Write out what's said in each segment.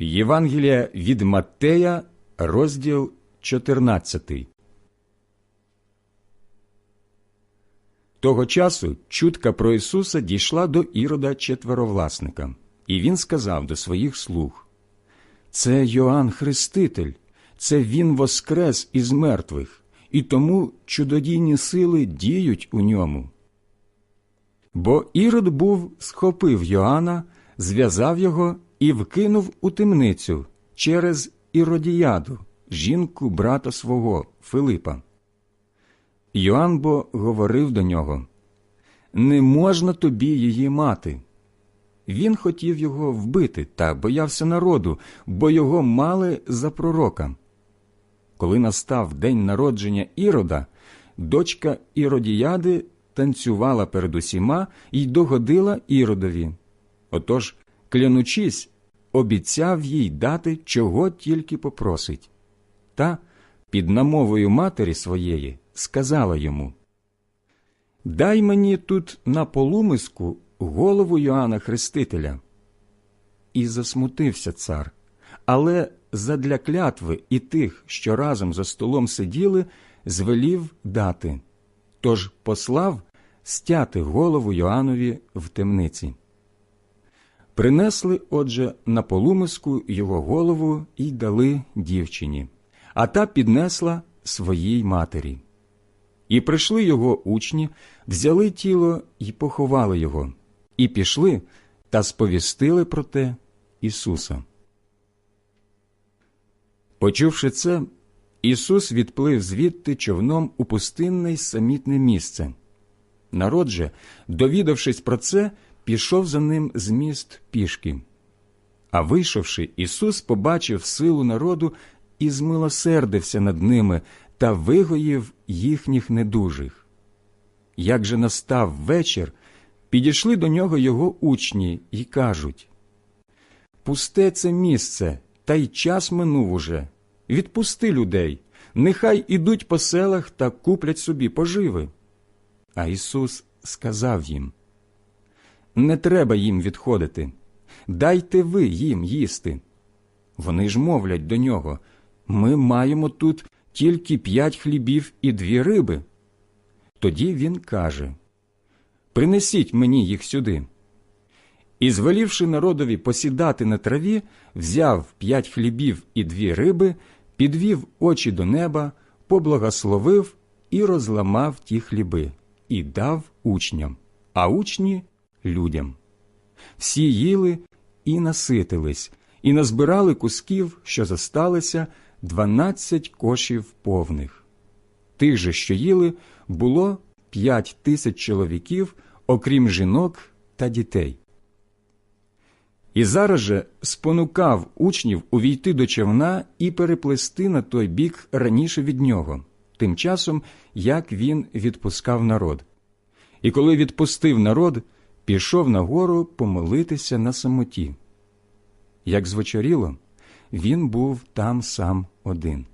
Євангелія від Маттея, розділ 14. Того часу чутка про Ісуса дійшла до Ірода четверовласника, і він сказав до своїх слуг Це Йоанн Хреститель, це Він воскрес із мертвих, і тому чудодійні сили діють у ньому. Бо Ірод був схопив Йоанна, зв'язав його і вкинув у темницю через Іродіяду, жінку брата свого Филипа. Йоанн бо говорив до нього Не можна тобі її мати. Він хотів його вбити та боявся народу, бо його мали за пророка. Коли настав день народження Ірода, дочка Іродіяди танцювала перед усіма і догодила Іродові. Отож, клянучись, обіцяв їй дати, чого тільки попросить. Та, під намовою матері своєї, сказала йому Дай мені тут на полумиску голову Йоанна Хрестителя. І засмутився цар, але задля клятви і тих, що разом за столом сиділи, звелів дати. Тож послав стяти голову Йоаннові в темниці. Принесли, отже, на полумиску його голову і дали дівчині, а та піднесла своїй матері. І прийшли його учні, взяли тіло і поховали його, і пішли та сповістили про те Ісуса. Почувши це, Ісус відплив звідти човном у пустинне й самітне місце. Народ же, довідавшись про це, пішов за ним з міст пішки. А вийшовши, Ісус побачив силу народу і змилосердився над ними та вигоїв їхніх недужих. Як же настав вечір, підійшли до нього його учні й кажуть Пусте це місце, та й час минув уже. Відпусти людей, нехай ідуть по селах та куплять собі поживи. А Ісус сказав їм Не треба їм відходити, дайте ви їм їсти. Вони ж мовлять до нього Ми маємо тут тільки п'ять хлібів і дві риби. Тоді він каже Принесіть мені їх сюди. І, звелівши народові посідати на траві, взяв п'ять хлібів і дві риби, підвів очі до неба, поблагословив і розламав ті хліби, і дав учням, а учні людям. Всі їли і наситились, і назбирали кусків, що зосталися, дванадцять кошів повних. Тих же, що їли, було п'ять тисяч чоловіків, окрім жінок та дітей. І зараз же спонукав учнів увійти до човна і переплести на той бік раніше від нього, тим часом, як він відпускав народ. І коли відпустив народ, пішов на гору помолитися на самоті. Як звечоріло, він був там сам один.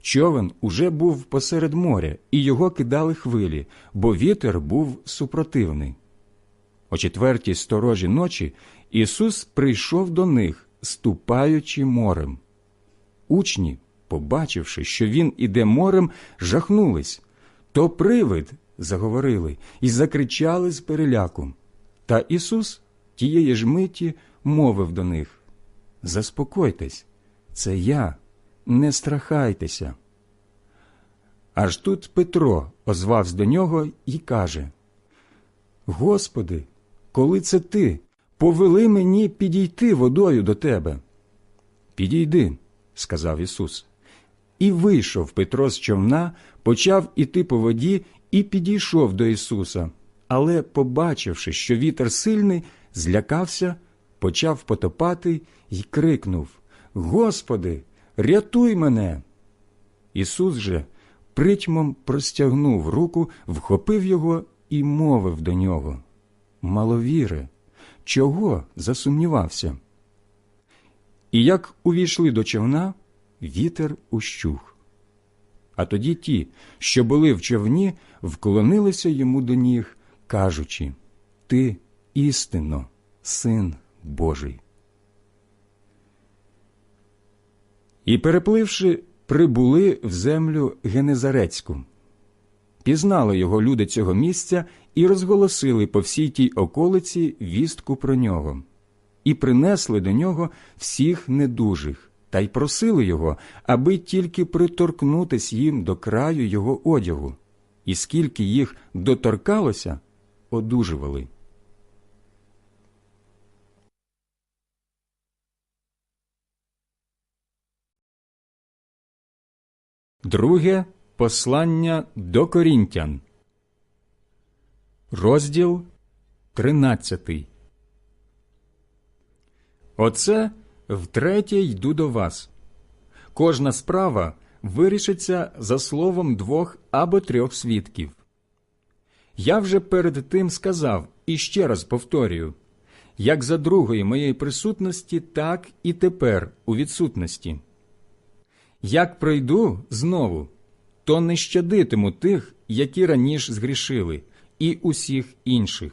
Човен уже був посеред моря, і його кидали хвилі, бо вітер був супротивний. О четвертій сторожі ночі Ісус прийшов до них, ступаючи морем. Учні, побачивши, що Він іде морем, жахнулись. То привид, заговорили, і закричали з переляку. Та Ісус тієї ж миті мовив до них Заспокойтесь, це я, не страхайтеся. Аж тут Петро озвався до нього і каже Господи, коли це ти, повели мені підійти водою до тебе. Підійди, сказав Ісус. І вийшов Петро з човна, почав іти по воді і підійшов до Ісуса. Але, побачивши, що вітер сильний, злякався, почав потопати й крикнув Господи, рятуй мене. Ісус же притьмом простягнув руку, вхопив його і мовив до нього Маловіре, чого засумнівався? І як увійшли до човна, вітер ущух. А тоді ті, що були в човні, вклонилися йому до ніг, кажучи Ти істинно, син Божий. І, перепливши, прибули в землю Генезарецьку. Пізнали його люди цього місця і розголосили по всій тій околиці вістку про нього, і принесли до нього всіх недужих, та й просили його, аби тільки приторкнутись їм до краю його одягу, і скільки їх доторкалося, одужували. Друге послання до Корінтян. Розділ 13. Оце втретє йду до вас. Кожна справа вирішиться за словом двох або трьох свідків. Я вже перед тим сказав і ще раз повторюю як за другої моєї присутності, так і тепер у відсутності. Як прийду знову, то не щадитиму тих, які раніше згрішили, і усіх інших.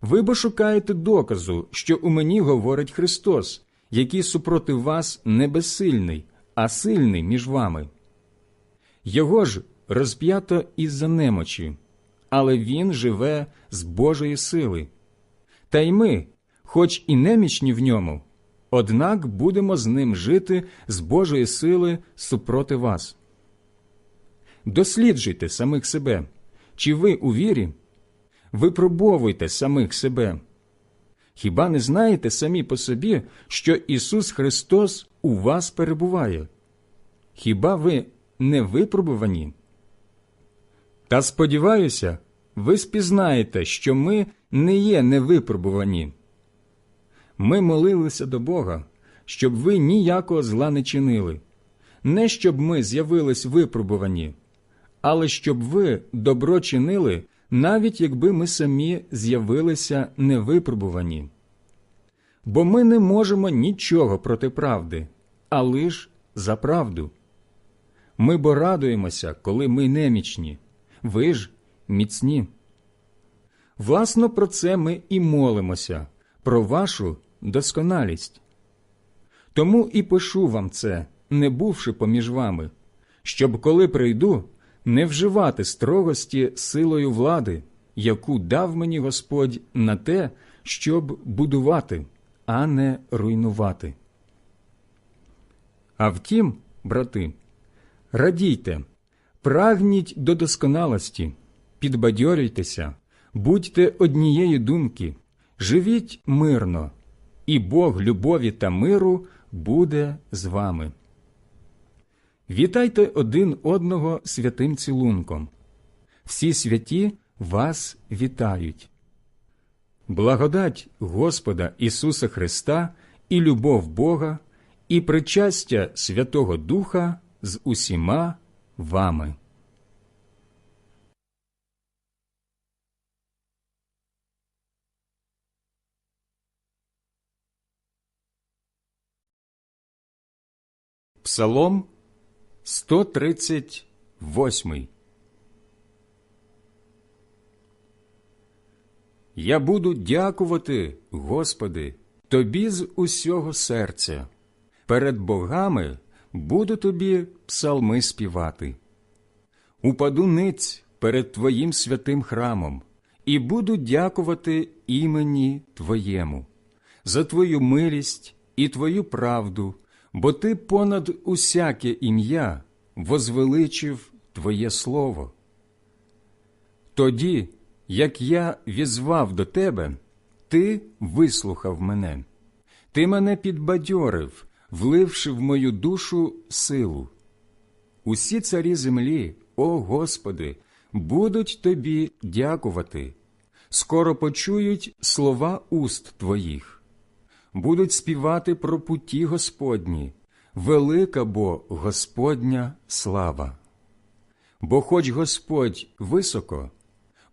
Ви бо шукаєте доказу, що у мені говорить Христос, який супроти вас не безсильний, а сильний між вами. Його ж розп'ято із-за немочі, але він живе з Божої сили. Та й ми, хоч і немічні в ньому, однак будемо з ним жити з Божої сили супроти вас. Досліджуйте самих себе, чи ви у вірі, випробовуйте самих себе. Хіба не знаєте самі по собі, що Ісус Христос у вас перебуває? Хіба ви не випробувані? Та сподіваюся, ви спізнаєте, що ми не є невипробувані. Ми молилися до Бога, щоб ви ніякого зла не чинили, не щоб ми з'явились випробувані, але щоб ви добро чинили, навіть якби ми самі з'явилися невипробувані. Бо ми не можемо нічого проти правди, а лиш за правду. Ми бо радуємося, коли ми немічні, ви ж міцні. Власно, про це ми і молимося, про вашу досконалість. Тому і пишу вам це, не бувши поміж вами, щоб, коли прийду, не вживати строгості силою влади, яку дав мені Господь на те, щоб будувати, а не руйнувати. А втім, брати, радійте, прагніть до досконалості, підбадьорюйтеся, будьте однієї думки, живіть мирно, і Бог любові та миру буде з вами. Вітайте один одного святим цілунком. Всі святі вас вітають. Благодать Господа Ісуса Христа і любов Бога, і причастя Святого Духа з усіма вами. Псалом 138 Я буду дякувати, Господи, Тобі з усього серця. Перед богами буду тобі псалми співати. Упаду ниць перед Твоїм святим храмом і буду дякувати імені Твоєму, за Твою милість і Твою правду, бо Ти понад усяке ім'я возвеличив Твоє Слово. Тоді, як я візвав до Тебе, Ти вислухав мене, Ти мене підбадьорив, вливши в мою душу силу. Усі царі землі, о Господи, будуть Тобі дякувати, скоро почують слова уст Твоїх, будуть співати про путі Господні, велика бо Господня слава. Бо хоч Господь високо,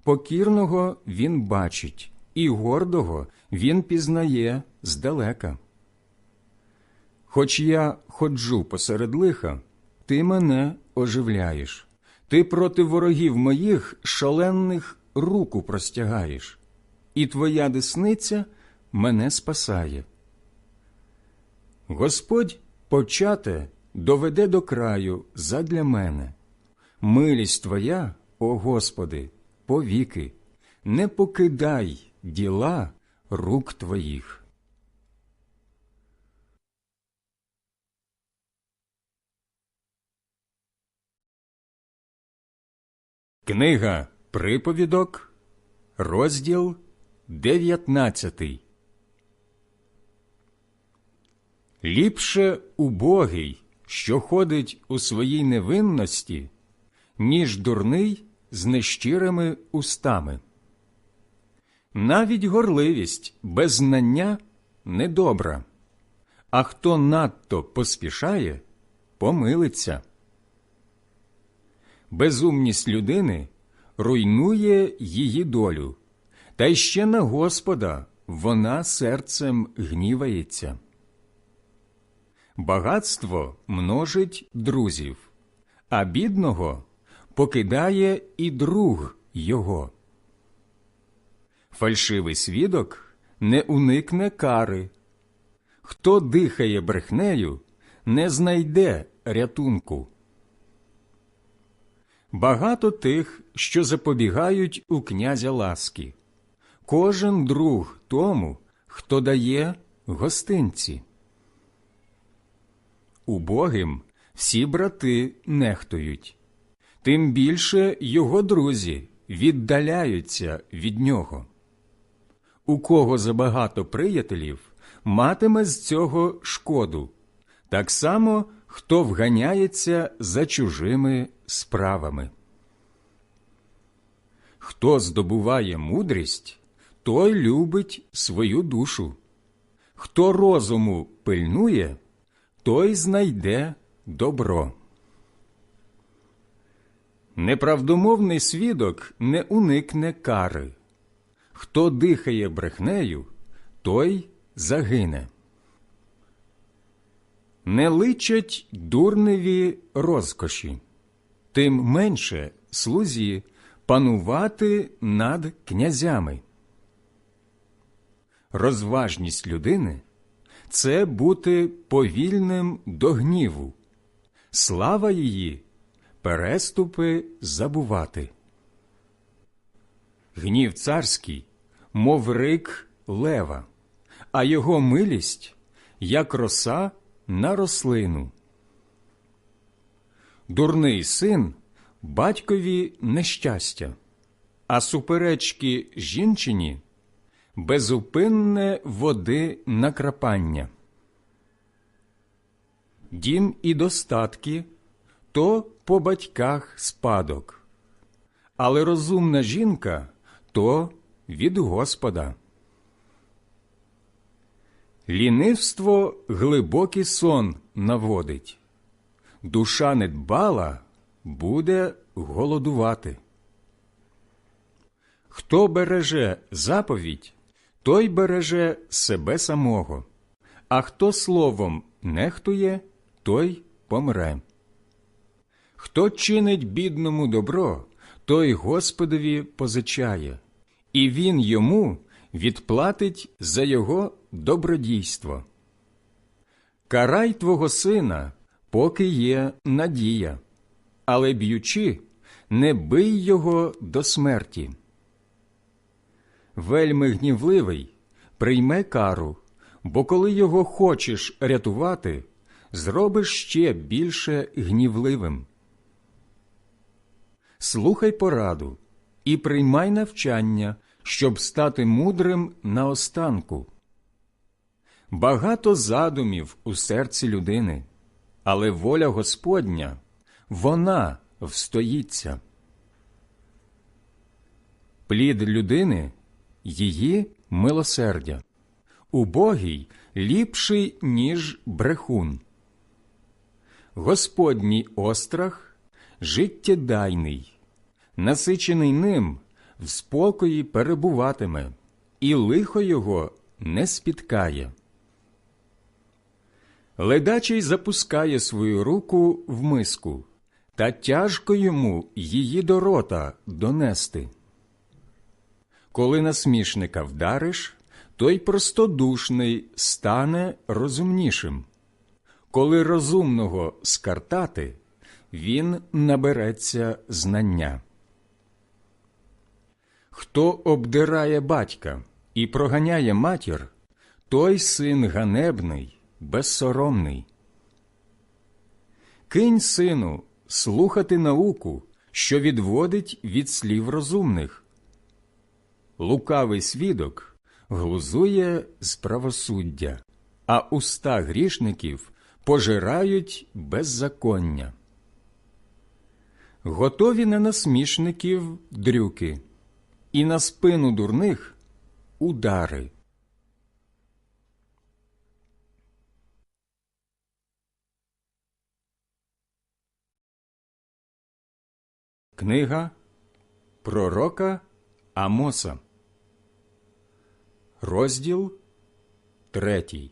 покірного Він бачить, і гордого Він пізнає здалека. Хоч я ходжу посеред лиха, ти мене оживляєш, ти проти ворогів моїх шаленних руку простягаєш, і твоя десниця мене спасає. Господь почате доведе до краю задля мене. Милість Твоя, о Господи, повіки, не покидай діла рук Твоїх. Книга Приповідок, розділ 19 Ліпше убогий, що ходить у своїй невинності, ніж дурний з нещирими устами. Навіть горливість без знання недобра, а хто надто поспішає, помилиться. Безумність людини руйнує її долю, та ще на Господа вона серцем гнівається. Багатство множить друзів, а бідного покидає і друг його. Фальшивий свідок не уникне кари. Хто дихає брехнею, не знайде рятунку. Багато тих, що запобігають у князя ласки. Кожен друг тому, хто дає гостинці. Убогим всі брати нехтують, тим більше його друзі віддаляються від нього. У кого забагато приятелів, матиме з цього шкоду, так само хто вганяється за чужими справами. Хто здобуває мудрість, той любить свою душу. Хто розуму пильнує, той знайде добро. Неправдомовний свідок не уникне кари. Хто дихає брехнею, той загине. Не личать дурневі розкоші, тим менше слузі панувати над князями. Розважність людини це бути повільним до гніву, слава її переступи забувати. Гнів царський, мов рик лева, а його милість, як роса на рослину. Дурний син батькові нещастя, а суперечки жінчині безупинне води накрапання. Дім і достатки то по батьках спадок, але розумна жінка то від Господа. Лінивство глибокий сон наводить, душа недбала буде голодувати. Хто береже заповідь, той береже себе самого, а хто словом нехтує, той помре. Хто чинить бідному добро, той Господові позичає, і він йому відплатить за його добродійство. Карай твого сина, поки є надія, але б'ючи, не бий його до смерті. Вельми гнівливий, прийме кару, бо коли його хочеш рятувати, зробиш ще більше гнівливим. Слухай пораду і приймай навчання, щоб стати мудрим наостанку. Багато задумів у серці людини, але воля Господня вона встоїться. Плід людини її милосердя, убогий ліпший, ніж брехун. Господній острах життєдайний, насичений ним в спокої перебуватиме, і лихо його не спіткає. Ледачий запускає свою руку в миску, та тяжко йому її до рота донести. Коли насмішника вдариш, той простодушний стане розумнішим. коли розумного скартати, він набереться знання. Хто обдирає батька і проганяє матір, той син ганебний, безсоромний. Кинь, сину, слухати науку, що відводить від слів розумних. Лукавий свідок глузує з правосуддя, а уста грішників пожирають беззаконня. Готові на насмішників дрюки, і на спину дурних удари. Книга Пророка Амоса, розділ третій.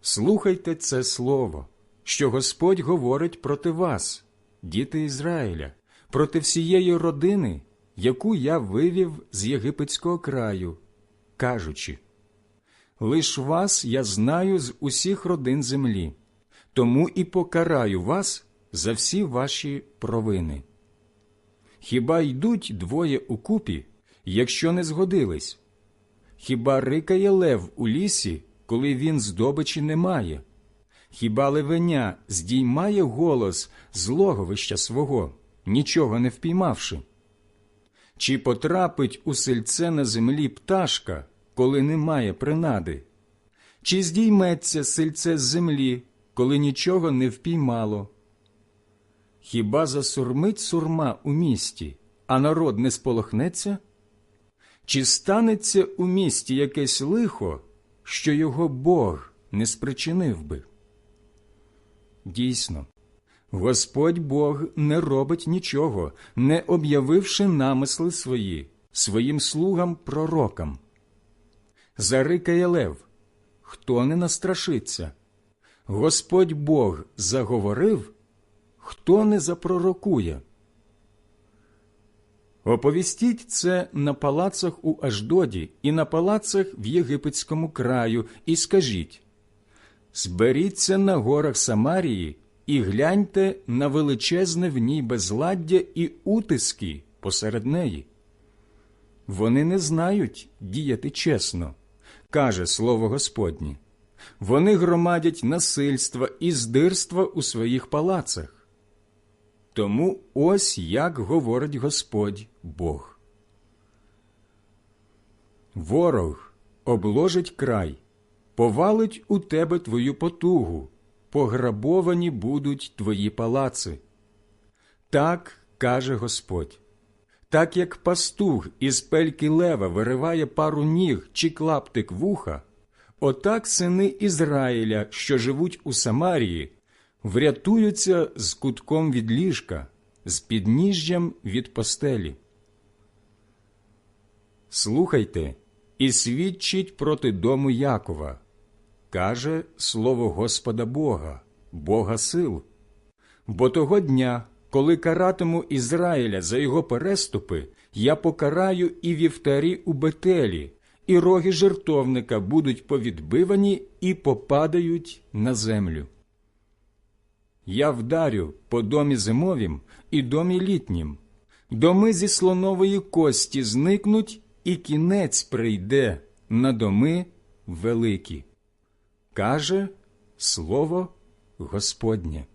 Слухайте це слово, що Господь говорить проти вас, діти Ізраїля, проти всієї родини, яку я вивів з єгипетського краю, кажучи: Лиш вас я знаю з усіх родин землі, тому і покараю вас за всі ваші провини. Хіба йдуть двоє укупі, якщо не згодились? Хіба рикає лев у лісі, коли він здобичі не має? Хіба левеня здіймає голос з логовища свого, нічого не впіймавши? Чи потрапить у сельце на землі пташка, коли немає принади? Чи здійметься сельце з землі, коли нічого не впіймало? Хіба засурмить сурма у місті, а народ не сполохнеться? Чи станеться у місті якесь лихо, що його Бог не спричинив би? Дійсно, Господь Бог не робить нічого, не об'явивши намисли свої, своїм слугам пророкам. Зарикає лев, хто не настрашиться? Господь Бог заговорив, хто не запророкує? Оповістіть це на палацах у Аждоді і на палацах в Єгипетському краю, і скажіть Зберіться на горах Самарії і гляньте на величезне в ній безладдя і утиски посеред неї. Вони не знають діяти чесно, каже слово Господнє. Вони громадять насильства і здирства у своїх палацах. Тому ось як говорить Господь Бог. Ворог обложить край, повалить у тебе твою потугу, пограбовані будуть твої палаци. Так каже Господь. Так як пастух із пельки лева вириває пару ніг чи клаптик вуха, отак сини Ізраїля, що живуть у Самарії, врятуються з кутком від ліжка, з підніжжям від постелі. Слухайте і свідчіть проти дому Якова, каже слово Господа Бога, Бога сил. Бо того дня, коли каратиму Ізраїля за його переступи, я покараю і вівтарі у Бетелі, і роги жертовника будуть повідбивані і попадають на землю. Я вдарю по домі зимовім і домі літнім, доми зі слонової кості зникнуть, і кінець прийде на доми великі. Каже слово Господнє.